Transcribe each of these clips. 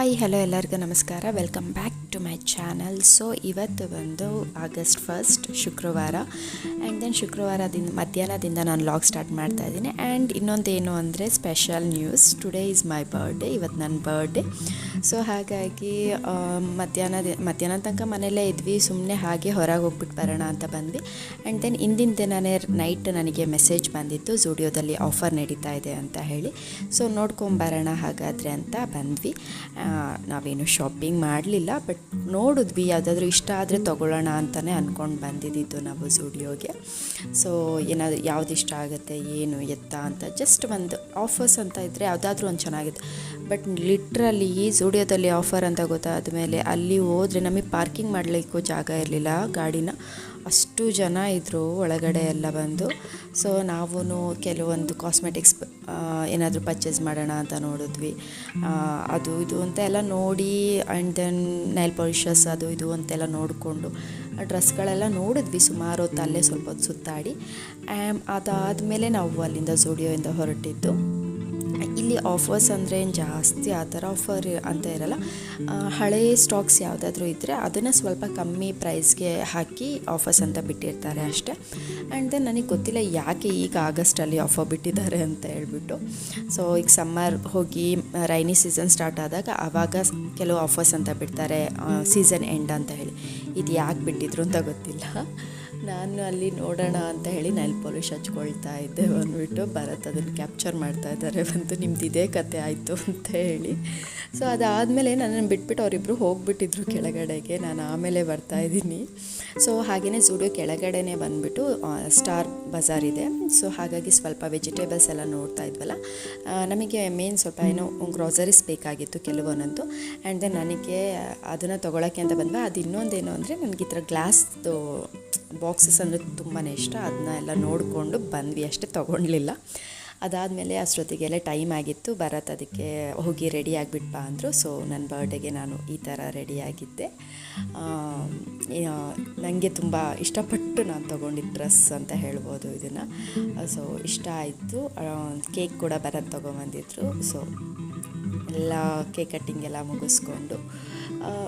Hi hello ಎಲ್ಲರಿಗೂ ನಮಸ್ಕಾರ. Welcome back to my channel so ಇವತ್ತು ಬಂದು ಆಗಸ್ಟ್ ಫಸ್ಟ್ ಶುಕ್ರವಾರ. ಆ್ಯಂಡ್ ದೆನ್ ಶುಕ್ರವಾರದಿಂದ, ಮಧ್ಯಾಹ್ನದಿಂದ ನಾನು ಲಾಗ್ ಸ್ಟಾರ್ಟ್ ಮಾಡ್ತಾ ಇದ್ದೀನಿ. ಆ್ಯಂಡ್ ಇನ್ನೊಂದೇನು ಅಂದರೆ special news today is my birthday ಇವತ್ತು ನನ್ನ ಬರ್ಡೇ ಸೊ ಹಾಗಾಗಿ ಮಧ್ಯಾಹ್ನ ಮಧ್ಯಾಹ್ನ ತನಕ ಮನೆಯಲ್ಲೇ ಇದ್ವಿ. ಸುಮ್ಮನೆ ಹಾಗೆ ಹೊರಗೆ ಹೋಗ್ಬಿಟ್ಟು ಬರೋಣ ಅಂತ ಬಂದ್ವಿ. ಆ್ಯಂಡ್ ದೆನ್ ಇಂದಿನ ದಿನನೇ ನೈಟ್ ನನಗೆ ಮೆಸೇಜ್ ಬಂದಿತ್ತು. ಸ್ಟುಡಿಯೋದಲ್ಲಿ ಆಫರ್ ನಡೀತಾ ಇದೆ ಅಂತ ಹೇಳಿ. ಸೊ ನೋಡ್ಕೊಂಬರೋಣ ಹಾಗಾದರೆ ಅಂತ ಬಂದ್ವಿ. ನಾವೇನು ಶಾಪಿಂಗ್ ಮಾಡಲಿಲ್ಲ. ಬಟ್ ನೋಡಿದ್ವಿ. ಯಾವುದಾದ್ರೂ ಇಷ್ಟ ಆದರೆ ತೊಗೊಳ್ಳೋಣ ಅಂತಲೇ ಅಂದ್ಕೊಂಡು ಬಂದಿದ್ದಿದ್ದು ನಾವು ಸ್ಟುಡಿಯೋಗೆ ಸೊ ಏನಾದರೂ ಯಾವ್ದು ಇಷ್ಟ ಆಗುತ್ತೆ, ಏನು ಎತ್ತ ಅಂತ ಜಸ್ಟ್ ಒಂದು ಆಫರ್ಸ್ ಅಂತ ಇದ್ದರೆ ಯಾವುದಾದ್ರೂ ಒಂದು ಚೆನ್ನಾಗಿತ್ತು. ಬಟ್ ಲಿಟ್ರಲ್ಲಿ ಈ ಸ್ಟುಡಿಯೋದಲ್ಲಿ ಆಫರ್ ಅಂತ ಗೊತ್ತಾದ ಮೇಲೆ ಅಲ್ಲಿ ಹೋದರೆ ನಮಗೆ ಪಾರ್ಕಿಂಗ್ ಮಾಡಲಿಕ್ಕೂ ಜಾಗ ಇರಲಿಲ್ಲ ಗಾಡಿನ. ಅಷ್ಟು ಜನ ಇದ್ದರು ಒಳಗಡೆ ಎಲ್ಲ ಬಂದು. ಸೊ ನಾವು ಕೆಲವೊಂದು ಕಾಸ್ಮೆಟಿಕ್ಸ್ ಏನಾದರೂ ಪರ್ಚೇಸ್ ಮಾಡೋಣ ಅಂತ ನೋಡಿದ್ವಿ. ಅದು ಇದು ಅಂತ ಎಲ್ಲ ನೋಡಿ ಆ್ಯಂಡ್ ದೆನ್ ನೈಲ್ ಪಾಲಿಷಸ್ ಅದು ಇದು ಅಂತೆಲ್ಲ ನೋಡಿಕೊಂಡು ಡ್ರೆಸ್ಗಳೆಲ್ಲ ನೋಡಿದ್ವಿ ಸುಮಾರು ಹೊತ್ತು ಅಲ್ಲೇ ಸ್ವಲ್ಪ ಹೊತ್ತು ಸುತ್ತಾಡಿ. ಆ್ಯಮ್ ಅದಾದಮೇಲೆ ನಾವು ಅಲ್ಲಿಂದ ಸೂಡಿಯೋಯಿಂದ ಹೊರಟಿದ್ದು. ಇಲ್ಲಿ ಆಫರ್ಸ್ ಅಂದರೆ ಏನು ಜಾಸ್ತಿ ಆ ಥರ ಆಫರ್ ಅಂತ ಇರಲ್ಲ. ಹಳೆಯ ಸ್ಟಾಕ್ಸ್ ಯಾವುದಾದ್ರೂ ಇದ್ದರೆ ಅದನ್ನು ಸ್ವಲ್ಪ ಕಮ್ಮಿ ಪ್ರೈಸ್ಗೆ ಹಾಕಿ ಆಫರ್ಸ್ ಅಂತ ಬಿಟ್ಟಿರ್ತಾರೆ ಅಷ್ಟೇ. ಆ್ಯಂಡ್ ದೆನ್ ನನಗೆ ಗೊತ್ತಿಲ್ಲ ಯಾಕೆ ಈಗ ಆಗಸ್ಟಲ್ಲಿ ಆಫರ್ ಬಿಟ್ಟಿದ್ದಾರೆ ಅಂತ ಹೇಳ್ಬಿಟ್ಟು. ಸೊ ಈಗ ಸಮ್ಮರ್ ಹೋಗಿ ರೈನಿ ಸೀಸನ್ ಸ್ಟಾರ್ಟ್ ಆದಾಗ ಆವಾಗ ಕೆಲವು ಆಫರ್ಸ್ ಅಂತ ಬಿಡ್ತಾರೆ ಸೀಸನ್ ಎಂಡ್ ಅಂತ ಹೇಳಿ. ಇದು ಯಾಕೆ ಬಿಟ್ಟಿದ್ರು ಅಂತ ಗೊತ್ತಿಲ್ಲ. ನಾನು ಅಲ್ಲಿ ನೋಡೋಣ ಅಂತ ಹೇಳಿ ನೈಲ್ ಪಾಲಿಶ್ ಹಚ್ಕೊಳ್ತಾ ಇದ್ದೆ ಬಂದ್ಬಿಟ್ಟು ಭರತ್ ಅದನ್ನು ಕ್ಯಾಪ್ಚರ್ ಮಾಡ್ತಾ ಇದ್ದಾರೆ ಬಂತು ನಿಮ್ದು ಇದೇ ಕತೆ ಆಯಿತು ಅಂತ ಹೇಳಿ. ಸೊ ಅದಾದಮೇಲೆ ನನ್ನನ್ನು ಬಿಟ್ಬಿಟ್ಟು ಅವರಿಬ್ಬರು ಹೋಗ್ಬಿಟ್ಟಿದ್ರು ಕೆಳಗಡೆಗೆ. ನಾನು ಆಮೇಲೆ ಬರ್ತಾ ಇದ್ದೀನಿ. ಸೊ ಹಾಗೆಯೇ ಝೂಡಿಯೋ ಕೆಳಗಡೆನೇ ಬಂದುಬಿಟ್ಟು ಸ್ಟಾರ್ ಬಜಾರ್ ಇದೆ. ಸೊ ಹಾಗಾಗಿ ಸ್ವಲ್ಪ ವೆಜಿಟೇಬಲ್ಸ್ ಎಲ್ಲ ನೋಡ್ತಾ ಇದ್ವಲ್ಲ ನಮಗೆ ಮೇನ್ ಸ್ವಲ್ಪ ಏನೋ ಗ್ರೋಸರೀಸ್ ಬೇಕಾಗಿತ್ತು ಕೆಲವೊಂದಂತೂ. ಆ್ಯಂಡ್ ದೆನ್ ನನಗೆ ಅದನ್ನು ತೊಗೊಳಕ್ಕೆ ಅಂತ ಬಂದ್ವಿ. ಅದು ಇನ್ನೊಂದೇನು ಅಂದರೆ, ನನಗೆ ಈ ಥರ ಗ್ಲಾಸ್ದು ಬಾಕ್ಸಸ್ ಅಂದರೆ ತುಂಬಾ ಇಷ್ಟ. ಅದನ್ನ ಎಲ್ಲ ನೋಡಿಕೊಂಡು ಬಂದ್ವಿ. ಅಷ್ಟೇ ತೊಗೊಳ್ಲಿಲ್ಲ ಅದಾದಮೇಲೆ ಅಷ್ಟೊತ್ತಿಗೆಲ್ಲ ಟೈಮ್ ಆಗಿತ್ತು. ಭರತ್ ಅದಕ್ಕೆ ಹೋಗಿ ರೆಡಿ ಆಗಿಬಿಟ್ಟು ಬಾ ಅಂದರು. ಸೊ ನನ್ನ ಬರ್ಡೇಗೆ ನಾನು ಈ ಥರ ರೆಡಿಯಾಗಿದ್ದೆ ನನಗೆ ತುಂಬ ಇಷ್ಟಪಟ್ಟು ನಾನು ತೊಗೊಂಡಿದ್ದ ಡ್ರೆಸ್ ಅಂತ ಹೇಳ್ಬೋದು ಇದನ್ನು. ಸೊ ಇಷ್ಟ ಆಯಿತು. ಕೇಕ್ ಕೂಡ ಭರತ್ ತೊಗೊಂಬಂದಿದ್ರು. ಸೊ ಎಲ್ಲ ಕೇಕ್ ಕಟ್ಟಿಂಗ್ ಎಲ್ಲ ಮುಗಿಸ್ಕೊಂಡು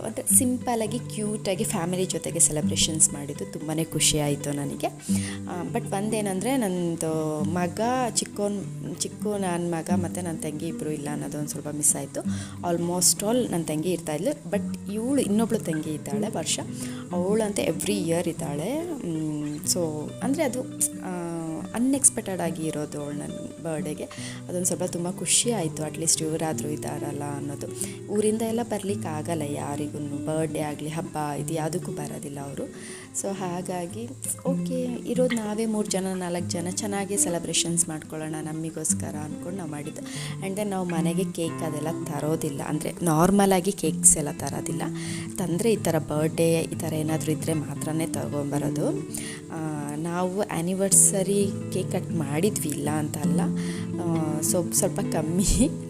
ಮತ್ತು ಸಿಂಪಲಾಗಿ ಕ್ಯೂಟಾಗಿ ಫ್ಯಾಮಿಲಿ ಜೊತೆಗೆ ಸೆಲೆಬ್ರೇಷನ್ಸ್ ಮಾಡಿದ್ದು ತುಂಬಾ ಖುಷಿ ಆಯಿತು ನನಗೆ. ಬಟ್ ಒಂದೇನಂದರೆ ನನ್ನದು ಮಗ ಚಿಕ್ಕೋನ್, ಚಿಕ್ಕು ನನ್ನ ಮಗ ಮತ್ತು ನನ್ನ ತಂಗಿ ಇಬ್ಬರು ಇಲ್ಲ ಅನ್ನೋದು ಒಂದು ಸ್ವಲ್ಪ ಮಿಸ್ ಆಯಿತು. ಆಲ್ಮೋಸ್ಟ್ ಆಲ್ ನನ್ನ ತಂಗಿ ಇರ್ತಾಯಿದ್ಲು ಬಟ್ ಇವಳು ಇನ್ನೊಬ್ಳು ತಂಗಿ ಇದ್ದಾಳೆ ವರ್ಷ. ಅವಳಂತೆ ಎವ್ರಿ ಇಯರ್ ಇದ್ದಾಳೆ. ಸೊ ಅಂದರೆ ಅದು ಅನ್ಎಕ್ಸ್ಪೆಕ್ಟೆಡ್ ಆಗಿ ಇರೋದು ಅವಳು ನನ್ನ ಬರ್ಡೇಗೆ ಅದೊಂದು ಸ್ವಲ್ಪ ತುಂಬ ಖುಷಿ ಆಯಿತು. ಅಟ್ಲೀಸ್ಟ್ ಇವರಾದರೂ ಇದ್ದಾರಲ್ಲ ಅನ್ನೋದು. ಊರಿಂದ ಎಲ್ಲ ಬರಲಿಕ್ಕೆ ಆಗಲ್ಲ ಯಾರಿಗೂ. ಬರ್ಡೇ ಆಗಲಿ, ಹಬ್ಬ ಇದು ಯಾವುದಕ್ಕೂ ಬರೋದಿಲ್ಲ ಅವರು. ಸೊ ಹಾಗಾಗಿ ಓಕೆ ಇರೋದು ನಾವೇ ಮೂರು ಜನ, ನಾಲ್ಕು ಜನ ಚೆನ್ನಾಗಿ ಸೆಲೆಬ್ರೇಷನ್ಸ್ ಮಾಡ್ಕೊಳ್ಳೋಣ ನಮಗೋಸ್ಕರ ಅಂದ್ಕೊಂಡು ನಾವು ಮಾಡಿದ್ದು. ಆ್ಯಂಡ್ ದೆನ್ ನಾವು ಮನೆಗೆ ಕೇಕ್ ಅದೆಲ್ಲ ತರೋದಿಲ್ಲ. ಅಂದರೆ ನಾರ್ಮಲಾಗಿ ಕೇಕ್ಸ್ ಎಲ್ಲ ತರೋದಿಲ್ಲ. ತಂದರೆ ಈ ಥರ ಬರ್ಡೇ ಈ ಥರ ಏನಾದರೂ ಇದ್ದರೆ ಮಾತ್ರನೇ ತಗೊಂಬರೋದು. ನಾವು ಆ್ಯನಿವರ್ಸರಿ ಕೇಕ್ ಕಟ್ ಮಾಡಿದ್ವಿ, ಇಲ್ಲ ಅಂತ ಅಲ್ಲ. ಸೊ ಸ್ವಲ್ಪ ಕಮ್ಮಿ.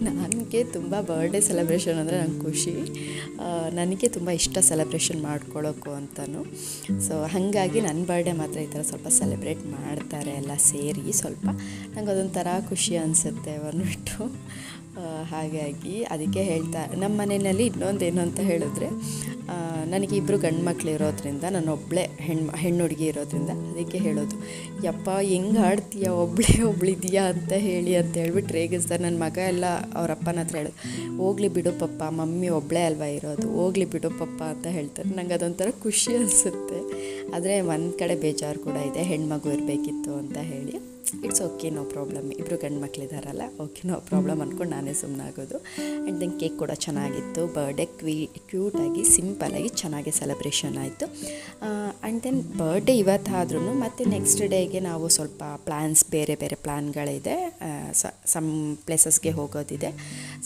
ನನಗೆ ತುಂಬ ಬರ್ಡೇ ಸೆಲೆಬ್ರೇಷನ್ ಅಂದರೆ ನಂಗೆ ಖುಷಿ. ನನಗೆ ತುಂಬ ಇಷ್ಟ ಸೆಲೆಬ್ರೇಷನ್ ಮಾಡ್ಕೊಳ್ಳೋಕ್ಕೂ ಅಂತಲೂ ಸೊ ಹಾಗಾಗಿ ನನ್ನ ಬರ್ಡೇ ಮಾತ್ರ ಈ ಥರ ಸ್ವಲ್ಪ ಸೆಲೆಬ್ರೇಟ್ ಮಾಡ್ತಾರೆ ಎಲ್ಲ ಸೇರಿ. ಸ್ವಲ್ಪ ನಂಗೆ ಅದೊಂಥರ ಖುಷಿ ಅನಿಸುತ್ತೆ ಬಂದುಬಿಟ್ಟು ಹಾಗಾಗಿ ಅದಕ್ಕೆ ಹೇಳ್ತಾ ನಮ್ಮ ಮನೆಯಲ್ಲಿ ಇನ್ನೊಂದೇನು ಅಂತ ಹೇಳಿದ್ರೆ ನನಗೆ ಇಬ್ಬರು ಗಂಡು ಮಕ್ಳು ಇರೋದ್ರಿಂದ ನಾನು ಒಬ್ಬಳೇ ಹೆಣ್ಣು ಹೆಣ್ಣು ಹುಡುಗಿ ಇರೋದ್ರಿಂದ ಅದಕ್ಕೆ ಹೇಳೋದು, ಯಪ್ಪ, ಹೆಂಗೆ ಆಡ್ತೀಯ? ಒಬ್ಬಳೇ ಒಬ್ಳಿದೀಯಾ ಅಂತ ಹೇಳಿ ಅಂತ ಹೇಳ್ಬಿಟ್ಟು ರೇಗಿಸ್ತಾರೆ ನನ್ನ ಮಗ ಎಲ್ಲ ಅವ್ರ ಅಪ್ಪನ ಹತ್ರ ಹೇಳೋದು, ಹೋಗ್ಲಿ ಬಿಡು ಪಪ್ಪ, ಮಮ್ಮಿ ಒಬ್ಬಳೇ ಅಲ್ವಾ ಇರೋದು? ಹೋಗ್ಲಿ ಬಿಡು ಪಪ್ಪ ಅಂತ ಹೇಳ್ತಾರೆ. ನಂಗೆ ಅದೊಂಥರ ಖುಷಿ ಅನಿಸುತ್ತೆ. ಆದರೆ ಒಂದು ಕಡೆ ಬೇಜಾರು ಕೂಡ ಇದೆ, ಹೆಣ್ಮಗು ಇರಬೇಕಿತ್ತು ಅಂತ ಹೇಳಿ. ಇಟ್ಸ್ ಓಕೆ ನೋ ಪ್ರಾಬ್ಲಮ್ ಇಬ್ಬರು ಗಂಡು ಮಕ್ಕಳಿದಾರಲ್ಲ ಓಕೆ ನೋ ಪ್ರಾಬ್ಲಮ್ ಅಂದ್ಕೊಂಡು ನಾನೇ ಸುಮ್ಮನಾಗೋದು ಆ್ಯಂಡ್ ದೆನ್ ಕೇಕ್ ಕೂಡ ಚೆನ್ನಾಗಿತ್ತು. ಬರ್ಡೇ ಕ್ವೀ ಕ್ಯೂಟಾಗಿ ಸಿಂಪಲಾಗಿ ಚೆನ್ನಾಗಿ ಸೆಲೆಬ್ರೇಷನ್ ಆಯಿತು. ಆ್ಯಂಡ್ ದೆನ್ ಬರ್ಡೇ ಇವತ್ತಾದ್ರೂ ಮತ್ತು ನೆಕ್ಸ್ಟ್ ಡೇಗೆ ನಾವು ಸ್ವಲ್ಪ ಪ್ಲ್ಯಾನ್ಸ್ ಬೇರೆ ಬೇರೆ ಪ್ಲ್ಯಾನ್ಗಳಿದೆ ಸಮ್ ಪ್ಲೇಸಸ್ಗೆ ಹೋಗೋದಿದೆ.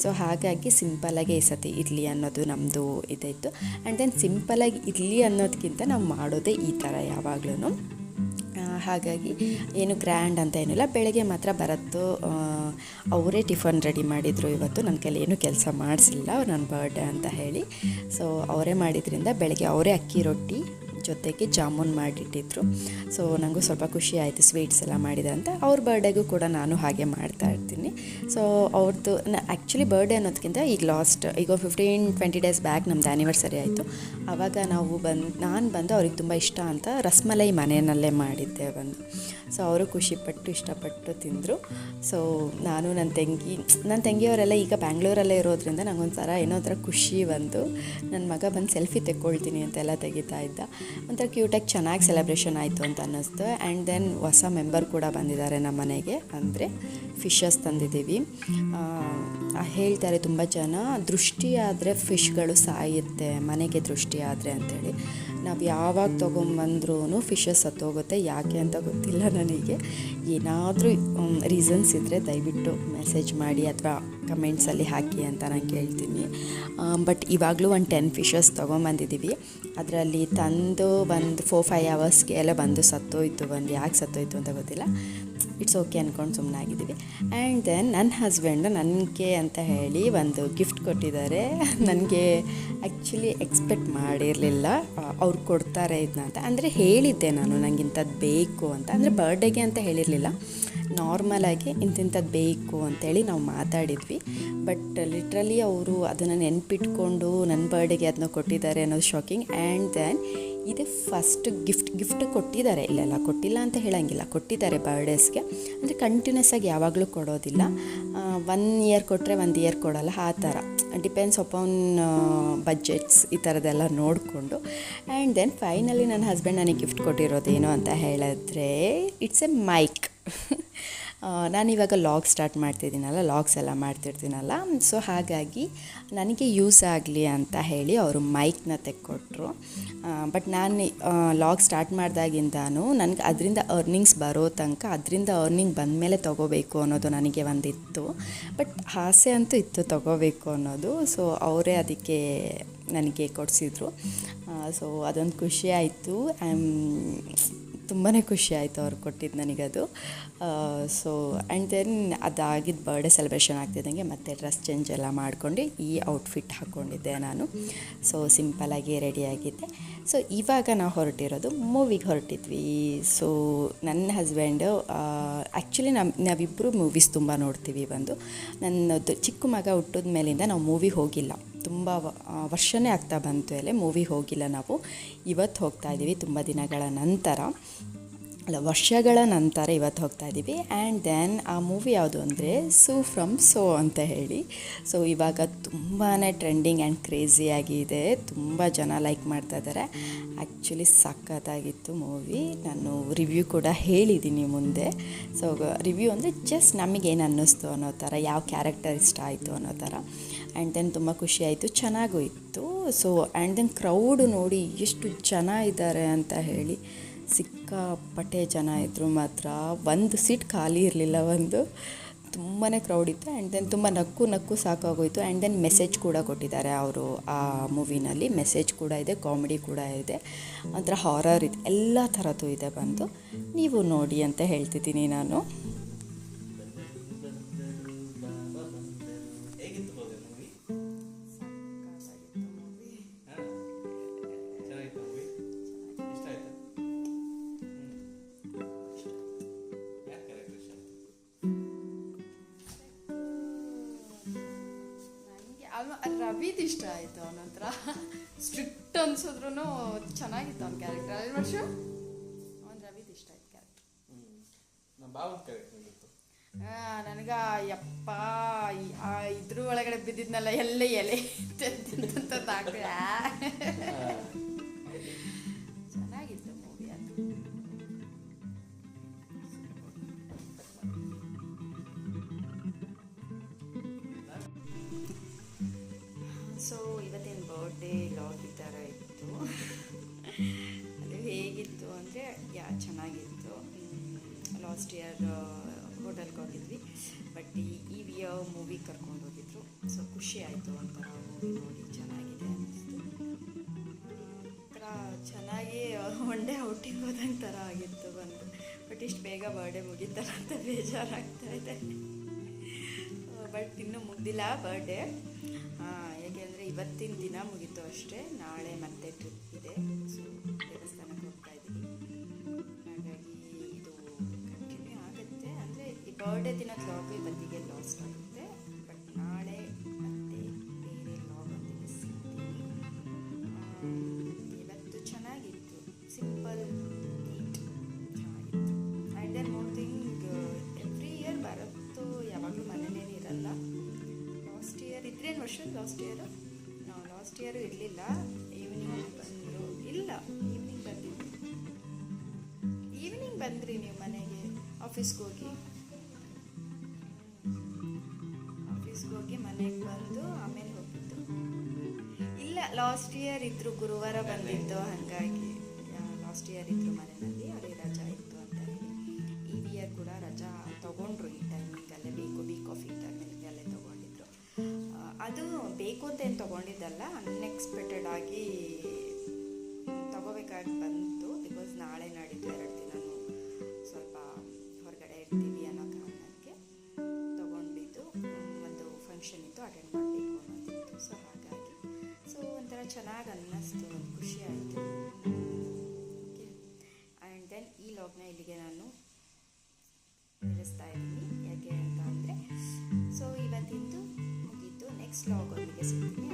ಸೊ ಹಾಗಾಗಿ ಸಿಂಪಲಾಗಿ ಈ ಸತಿ ಇರಲಿ ಅನ್ನೋದು ನಮ್ಮದು ಇದಾಯಿತು ಆ್ಯಂಡ್ ದೆನ್ ಸಿಂಪಲಾಗಿ ಇರಲಿ ಅನ್ನೋದಕ್ಕಿಂತ ನಾವು ಮಾಡೋದೇ ಈ ಥರ ಯಾವಾಗ್ಲೂ ಹಾಗಾಗಿ ಏನು ಗ್ರ್ಯಾಂಡ್ ಅಂತ ಏನಿಲ್ಲ. ಬೆಳಗ್ಗೆ ಮಾತ್ರ ಬರತ್ತು. ಅವರೇ ಟಿಫನ್ ರೆಡಿ ಮಾಡಿದರು ಇವತ್ತು. ನನ್ನ ಕೈಲಿ ಏನೂ ಕೆಲಸ ಮಾಡಿಸಿಲ್ಲ. ನನ್ನ ಬರ್ಡೇ ಅಂತ ಹೇಳಿ. ಸೊ ಅವರೇ ಮಾಡಿದ್ರಿಂದ ಬೆಳಗ್ಗೆ ಅವರೇ ಅಕ್ಕಿ ರೊಟ್ಟಿ ಜೊತೆಗೆ ಜಾಮೂನ್ ಮಾಡಿಟ್ಟಿದ್ರು. ಸೊ ನನಗೂ ಸ್ವಲ್ಪ ಖುಷಿ ಆಯಿತು ಸ್ವೀಟ್ಸ್ ಎಲ್ಲ ಮಾಡಿದೆ ಅಂತ. ಅವ್ರ ಬರ್ಡೇಗೂ ಕೂಡ ನಾನು ಹಾಗೆ ಮಾಡ್ತಾ ಇರ್ತೀನಿ. ಸೊ ಅವ್ರದ್ದು ಆ್ಯಕ್ಚುಲಿ ಬರ್ಡೇ ಅನ್ನೋದಕ್ಕಿಂತ ಈಗ ಲಾಸ್ಟ್ ಈಗ ಫಿಫ್ಟೀನ್ ಟ್ವೆಂಟಿ ಡೇಸ್ ಬ್ಯಾಕ್ ನಮ್ಮದು ಆ್ಯನಿವರ್ಸರಿ ಆಯಿತು. ಆವಾಗ ನಾವು ಬಂದು, ನಾನು ಬಂದು ಅವ್ರಿಗೆ ತುಂಬ ಇಷ್ಟ ಅಂತ ರಸ್ಮಲೈ ಮನೆಯಲ್ಲೇ ಮಾಡಿದ್ದೆ ಬಂದು ಸೊ ಅವರು ಖುಷಿಪಟ್ಟು ಇಷ್ಟಪಟ್ಟು ತಿಂದರು. ಸೊ ನಾನು ನನ್ನ ತಂಗಿ, ನನ್ನ ತಂಗಿಯವರೆಲ್ಲ ಈಗ ಬ್ಯಾಂಗ್ಳೂರಲ್ಲೇ ಇರೋದ್ರಿಂದ ನಂಗೊಂಥರ ಏನೋ ಒಂಥರ ಖುಷಿ ಬಂದು ನನ್ನ ಮಗ ಬಂದು ಸೆಲ್ಫಿ ತೆಕ್ಕೊಳ್ತೀನಿ ಅಂತೆಲ್ಲ ತೆಗಿತಾ ಇದ್ದ. ಒಂಥರ ಕ್ಯೂಟಾಗಿ ಚೆನ್ನಾಗಿ ಸೆಲೆಬ್ರೇಷನ್ ಆಯಿತು ಅಂತ ಅನ್ನಿಸ್ತು. ಆ್ಯಂಡ್ ದೆನ್ ಹೊಸ ಮೆಂಬರ್ ಕೂಡ ಬಂದಿದ್ದಾರೆ ನಮ್ಮ ಮನೆಗೆ. ಅಂದರೆ ಫಿಶಸ್ ತಂದಿದ್ದೀವಿ. ಹೇಳ್ತಾರೆ ತುಂಬ ಜನ ದೃಷ್ಟಿಯಾದರೆ ಫಿಶ್ಗಳು ಸಾಯುತ್ತೆ, ಮನೆಗೆ ದೃಷ್ಟಿ ಆದರೆ ಅಂಥೇಳಿ. ನಾವು ಯಾವಾಗ ತೊಗೊಂಬಂದ್ರೂ ಫಿಶಸ್ ಹತ್ತೋಗುತ್ತೆ ಯಾಕೆ ಅಂತ ಗೊತ್ತಿಲ್ಲ ನನಗೆ. ಏನಾದರೂ ರೀಸನ್ಸ್ ಇದ್ದರೆ ದಯವಿಟ್ಟು ಮೆಸೇಜ್ ಮಾಡಿ ಅಥವಾ ಕಮೆಂಟ್ಸಲ್ಲಿ ಹಾಕಿ ಅಂತ ನಾನು ಕೇಳ್ತೀನಿ. ಬಟ್ ಇವಾಗಲೂ ಒಂದು ಟೆನ್ ಫಿಶಸ್ ತೊಗೊಂಬಂದಿದ್ದೀವಿ ಅದರಲ್ಲಿ ತಂದು ಒಂದು ಫೋರ್ ಫೈವ್ ಅವರ್ಸ್ಗೆ ಎಲ್ಲ ಬಂದು ಸತ್ತೋಯ್ತು. ಒಂದು ಯಾಕೆ ಸತ್ತೋಯ್ತು ಅಂತ ಗೊತ್ತಿಲ್ಲ. ಇಟ್ಸ್ ಓಕೆ ಅಂದ್ಕೊಂಡು ಸುಮ್ಮನಾಗಿದ್ದೀವಿ ಆ್ಯಂಡ್ ದೆನ್ ನನ್ನ ಹಸ್ಬೆಂಡು ನನಗೆ ಅಂತ ಹೇಳಿ ಒಂದು ಗಿಫ್ಟ್ ಕೊಟ್ಟಿದ್ದಾರೆ. ನನಗೆ ಆ್ಯಕ್ಚುಲಿ ಎಕ್ಸ್ಪೆಕ್ಟ್ ಮಾಡಿರಲಿಲ್ಲ. ಅವ್ರು ಕೊಡ್ತಾರೆ ಇದನ್ನ ಅಂತ. ಅಂದರೆ ಹೇಳಿದ್ದೆ ನಾನು ನನಗೆ ಇಂಥದ್ದು ಬೇಕು ಅಂತ. ಅಂದರೆ ಬರ್ಡೇಗೆ ಅಂತ ಹೇಳಿರಲಿಲ್ಲ. ನಾರ್ಮಲಾಗಿ ಇಂತಿಂಥದ್ದು ಬೇಕು ಅಂತೇಳಿ ನಾವು ಮಾತಾಡಿದ್ವಿ. ಬಟ್ ಲಿಟ್ರಲಿ ಅವರು ಅದನ್ನು ನೆನ್ಪಿಟ್ಕೊಂಡು ನನ್ನ ಬರ್ಡೇಗೆ ಅದನ್ನ ಕೊಟ್ಟಿದ್ದಾರೆ ಅನ್ನೋದು ಶಾಕಿಂಗ್ ಆ್ಯಂಡ್ ದೆನ್ ಇದು ಫಸ್ಟ್ ಗಿಫ್ಟ್ ಗಿಫ್ಟ್ ಕೊಟ್ಟಿದ್ದಾರೆ. ಇಲ್ಲೆಲ್ಲ ಕೊಟ್ಟಿಲ್ಲ ಅಂತ ಹೇಳಂಗಿಲ್ಲ. ಕೊಟ್ಟಿದ್ದಾರೆ ಬರ್ಡೇಸ್ಗೆ ಅಂದರೆ ಕಂಟಿನ್ಯೂಸ್ ಆಗಿ ಯಾವಾಗಲೂ ಕೊಡೋದಿಲ್ಲ. ಒನ್ ಇಯರ್ ಕೊಟ್ಟರೆ ಒಂದು ಇಯರ್ ಕೊಡೋಲ್ಲ. ಆ ಥರ. ಡಿಪೆಂಡ್ಸ್ ಅಪಾನ್ ಬಜೆಟ್ಸ್ ಈ ಥರದ್ದೆಲ್ಲ ನೋಡಿಕೊಂಡು. ಆ್ಯಂಡ್ ದೆನ್ ಫೈನಲಿ ನನ್ನ ಹಸ್ಬೆಂಡ್ ನನಗೆ ಗಿಫ್ಟ್ ಕೊಟ್ಟಿರೋದೇನು ಅಂತ ಹೇಳಿದ್ರೆ ಇಟ್ಸ್ ಎ ಮೈಕ್ ನಾನಿವಾಗ ಲಾಗ್ ಸ್ಟಾರ್ಟ್ ಮಾಡ್ತಿದ್ದೀನಲ್ಲ ಲಾಗ್ಸ್ ಎಲ್ಲ ಮಾಡ್ತಿರ್ತೀನಲ್ಲ. ಸೊ ಹಾಗಾಗಿ ನನಗೆ ಯೂಸ್ ಆಗಲಿ ಅಂತ ಹೇಳಿ ಅವರು ಮೈಕ್ನ ತೆಕ್ಕೊಟ್ರು. ಬಟ್ ನಾನು ಲಾಗ್ ಸ್ಟಾರ್ಟ್ ಮಾಡಿದಾಗಿಂದಾನು ನನಗೆ ಅದರಿಂದ ಅರ್ನಿಂಗ್ಸ್ ಬರೋ ತನಕ ಅದರಿಂದ ಅರ್ನಿಂಗ್ ಬಂದಮೇಲೆ ತೊಗೋಬೇಕು ಅನ್ನೋದು ನನಗೆ ಒಂದಿತ್ತು. ಬಟ್ ಆಸೆ ಅಂತೂ ಇತ್ತು ತೊಗೋಬೇಕು ಅನ್ನೋದು. ಸೊ ಅವರೇ ಅದಕ್ಕೆ ನನಗೆ ಕೊಡಿಸಿದ್ರು. ಸೊ ಅದೊಂದು ಖುಷಿ ಆಯಿತು. ಆ್ಯಮ್ ತುಂಬಾ ಖುಷಿ ಆಯಿತು ಅವ್ರು ಕೊಟ್ಟಿದ್ದು ನನಗದು. ಸೊ ಆ್ಯಂಡ್ ದೆನ್ ಅದಾಗಿದ್ದು ಬರ್ಡೇ ಸೆಲೆಬ್ರೇಷನ್ ಆಗ್ತಿದ್ದಂಗೆ ಮತ್ತೆ ಡ್ರೆಸ್ ಚೇಂಜ್ ಎಲ್ಲ ಮಾಡಿಕೊಂಡು ಈ ಔಟ್ಫಿಟ್ ಹಾಕ್ಕೊಂಡಿದ್ದೆ ನಾನು. ಸೊ ಸಿಂಪಲಾಗಿ ರೆಡಿಯಾಗಿದ್ದೆ ಸೊ ಇವಾಗ ನಾವು ಹೊರಟಿರೋದು ಮೂವಿಗೆ ಹೊರಟಿದ್ವಿ. ಸೊ ನನ್ನ ಹಸ್ಬೆಂಡು ಆ್ಯಕ್ಚುಲಿ ನಮ್ಮ ನಾವಿಬ್ಬರು ಮೂವೀಸ್ ತುಂಬ ನೋಡ್ತೀವಿ ಬಂದು. ನನ್ನದು ಚಿಕ್ಕ ಮಗ ಹುಟ್ಟಿದ ಮೇಲಿಂದ ನಾವು ಮೂವಿ ಹೋಗಿಲ್ಲ. ತುಂಬ ವರ್ಷನೇ ಆಗ್ತಾ ಬಂತು ಎಲೆ. ಮೂವಿ ಹೋಗಿಲ್ಲ ನಾವು. ಇವತ್ತು ಹೋಗ್ತಾ ಇದ್ದೀವಿ ತುಂಬ ದಿನಗಳ ನಂತರ. ಅಲ್ಲ, ವರ್ಷಗಳ ನಂತರ ಇವತ್ತು ಹೋಗ್ತಾ ಇದ್ದೀವಿ ಆ್ಯಂಡ್ ದೆನ್ ಆ ಮೂವಿ ಯಾವುದು ಅಂದರೆ ಸೋ ಫ್ರಮ್ ಸೋ ಅಂತ ಹೇಳಿ. ಸೊ ಇವಾಗ ತುಂಬಾ ಟ್ರೆಂಡಿಂಗ್ ಆ್ಯಂಡ್ ಕ್ರೇಜಿಯಾಗಿದೆ ತುಂಬ ಜನ ಲೈಕ್ ಮಾಡ್ತಾ ಇದ್ದಾರೆ ಆ್ಯಕ್ಚುಲಿ ಸಖತ್ತಾಗಿತ್ತು ಮೂವಿ ನಾನು ರಿವ್ಯೂ ಕೂಡ ಹೇಳಿದ್ದೀನಿ ಮುಂದೆ. ಸೊ ರಿವ್ಯೂ ಅಂದರೆ ಜಸ್ಟ್ ನಮಗೇನು ಅನ್ನಿಸ್ತು ಅನ್ನೋ ಥರ, ಯಾವ ಕ್ಯಾರೆಕ್ಟರ್ ಇಷ್ಟ ಆಯಿತು ಅನ್ನೋ ಥರ. ಆ್ಯಂಡ್ ದೆನ್ ತುಂಬ ಖುಷಿ ಆಯಿತು ಚೆನ್ನಾಗೂ ಇತ್ತು ಸೊ ಆ್ಯಂಡ್ ದೆನ್ ಕ್ರೌಡ್ ನೋಡಿ ಎಷ್ಟು ಜನ ಇದ್ದಾರೆ ಅಂತ ಹೇಳಿ ಸಿಕ್ಕಾಪಟ್ಟೆ ಜನ ಇದ್ದರು ಮಾತ್ರ. ಒಂದು ಸೀಟ್ ಖಾಲಿ ಇರಲಿಲ್ಲ ಒಂದು. ತುಂಬಾ ಕ್ರೌಡ್ ಇತ್ತು. ಆ್ಯಂಡ್ ದೆನ್ ತುಂಬ ನಕ್ಕು ನಕ್ಕು ಸಾಕಾಗೋಯಿತು. ಆ್ಯಂಡ್ ದೆನ್ ಮೆಸೇಜ್ ಕೂಡ ಕೊಟ್ಟಿದ್ದಾರೆ ಅವರು ಆ ಮೂವಿನಲ್ಲಿ ಮೆಸೇಜ್ ಕೂಡ ಇದೆ ಕಾಮಿಡಿ ಕೂಡ ಇದೆ. ಒಂಥರ ಹಾರರ್ ಇದೆ. ಎಲ್ಲ ಥರದ್ದು ಇದೆ ಬಂದು. ನೀವು ನೋಡಿ ಅಂತ ಹೇಳ್ತಿದ್ದೀನಿ ನಾನು. ರವಿದ್ ಇಷ್ಟ ಆಯ್ತು ಅವನ ಹತ್ರ. ಸ್ಟ್ರಿಕ್ಟ್ ಅನ್ಸಿದ್ರು ಚೆನ್ನಾಗಿತ್ತು ಅವ್ನ ಕ್ಯಾರೆಕ್ಟರ್ ಅಲ್ಲಿ ವರ್ಷ ಅವ್ನು ರವಿದ್ ಇಷ್ಟ ಆಯ್ತು ಕ್ಯಾರೆಕ್ಟರ್ ನನಗ ಯಪ್ಪ ಇದ್ರ ಒಳಗಡೆ ಬಿದ್ದಿದ್ನಲ್ಲ ಎಲ್ಲ ಎಲೆ? ಹಾಕಿ ಸೊ ಇವತ್ತೇನು ಬರ್ಡೇ ಲಾಗ್ ಈ ಥರ ಇತ್ತು ಅದು ಹೇಗಿತ್ತು ಅಂದರೆ ಯಾ ಚೆನ್ನಾಗಿತ್ತು. ಲಾಸ್ಟ್ ಇಯರ್ ಹೋಟೆಲ್ಗೆ ಹೋಗಿದ್ವಿ. ಬಟ್ ಈ ಇಯರ್ ಮೂವಿ ಕರ್ಕೊಂಡು ಹೋಗಿದ್ರು. ಸೊ ಖುಷಿ ಆಯಿತು ಒಂಥರ ಮೂವಿ ನೋಡಿ ಚೆನ್ನಾಗಿದೆ ಅನ್ನಿಸ್ತು ಒಂಥರ ಚೆನ್ನಾಗಿ ಒನ್ ಡೇ ಔಟಿಂಗ್ ಹೋದಂಗೆ ಥರ ಆಗಿತ್ತು ಬಂದು. ಬಟ್ ಇಷ್ಟು ಬೇಗ ಬರ್ಡೇ ಮುಗಿತಾರ ಅಂತ ಬೇಜಾರಾಗ್ತಾ ಇದೆ. ಬಟ್ ಇನ್ನೂ ಮುಗ್ದಿಲ್ಲ ಬರ್ಡೇ ಇವತ್ತಿನ ದಿನ ಮುಗೀತು ಅಷ್ಟೇ. ನಾಳೆ ಮತ್ತೆ ಟ್ರಿಪ್ ಇದೆ. ಸೊ ದೇವಸ್ಥಾನಕ್ಕೆ ಹೋಗ್ತಾ ಇದ್ದೀವಿ ಹಾಗಾಗಿ ಇದು ಕಂಟಿನ್ಯೂ ಆಗುತ್ತೆ. ಅಂದರೆ ಈ ಬರ್ಡೇ ದಿನ ಬ್ಲಾಗ್ ಇವತ್ತಿಗೆ ಲಾಸ್ಟ್ ಆಗುತ್ತೆ. ಬಟ್ ನಾಳೆ ಮತ್ತೆ ಬೇರೆ ಬ್ಲಾಗ್ ಒಂದಿಗೆ ಸಿಗ್ತೀವಿ ಇವತ್ತು ಚೆನ್ನಾಗಿತ್ತು. ಸಿಂಪಲ್ ನೀಟ್ ಚೆನ್ನಾಗಿತ್ತು. And then more thing every year ಬರುತ್ತೋ ಯಾವಾಗಲೂ ಮನೇನೇನಿರಲ್ಲ ಲಾಸ್ಟ್ ಇಯರ್ ಇದ್ರೇನು ವರ್ಷ ಲಾಸ್ಟ್ ಇಯರ್ ಲಾಸ್ಟ್ ಇಯರು ಇರಲಿಲ್ಲ ಈವ್ನಿಂಗ್ ಬಂದರು. ಇಲ್ಲ ಈವ್ನಿಂಗ್ ಬಂದಿದ್ವಿ ಈವ್ನಿಂಗ್ ಬಂದ್ರಿ ನೀವು ಮನೆಗೆ ಆಫೀಸ್ಗೆ ಹೋಗಿ? ಆಫೀಸ್ಗೆ ಹೋಗಿ ಮನೆಗೆ ಬಂದು ಆಮೇಲೆ ಹೋಗಿದ್ದು. ಇಲ್ಲ ಲಾಸ್ಟ್ ಇಯರ್ ಇದ್ರು, ಗುರುವಾರ ಬಂದಿದ್ದು, ಹಾಗಾಗಿ. ಲಾಸ್ಟ್ ಇಯರ್ ಇದ್ರು ಮನೆಯಲ್ಲಿ. ಬೇಕು ಅಂತ ಏನು ತಗೊಂಡಿದ್ದಲ್ಲ ಅನ್ಎಕ್ಸ್ಪೆಕ್ಟೆಡ್ ಆಗಿ ತಗೋಬೇಕಾಗಿ ಬಂತು. ಬಿಕಾಸ್ ನಾಳೆ ನಾಡಿದ್ದು ಎರಡು ದಿನನೂ ಸ್ವಲ್ಪ ಹೊರಗಡೆ ಇರ್ತೀವಿ ಅನ್ನೋ ಕಾರಣಕ್ಕೆ ತಗೊಂಡಿದ್ದು. ಒಂದು ಫಂಕ್ಷನ್ ಇತ್ತು ಅಟೆಂಡ್ ಮಾಡಬೇಕು ಅನ್ನೋದಿತ್ತು. ಸೊ ಹಾಗಾಗಿ. ಸೊ ಒಂಥರ ಚೆನ್ನಾಗಿ ಅನ್ನಿಸ್ತು, ಒಂದು ಖುಷಿ ಆಯಿತು. ಓಕೆ ಆ್ಯಂಡ್ ದೆನ್ ಈ ಲಾಗ್ನ ಇಲ್ಲಿಗೆ ನಾನು ನಿಲ್ಲಿಸ್ತಾ ಇದ್ದೀನಿ. ಯಾಕೆ ಅಂತ ಅಂದರೆ ಸೊ ಇವತ್ತಿಂದು ಮುಗೀತು. ನೆಕ್ಸ್ಟ್ ಲಾಗ್ ಒಂದಿಗೆ ಸಿಗ್ತೀನಿ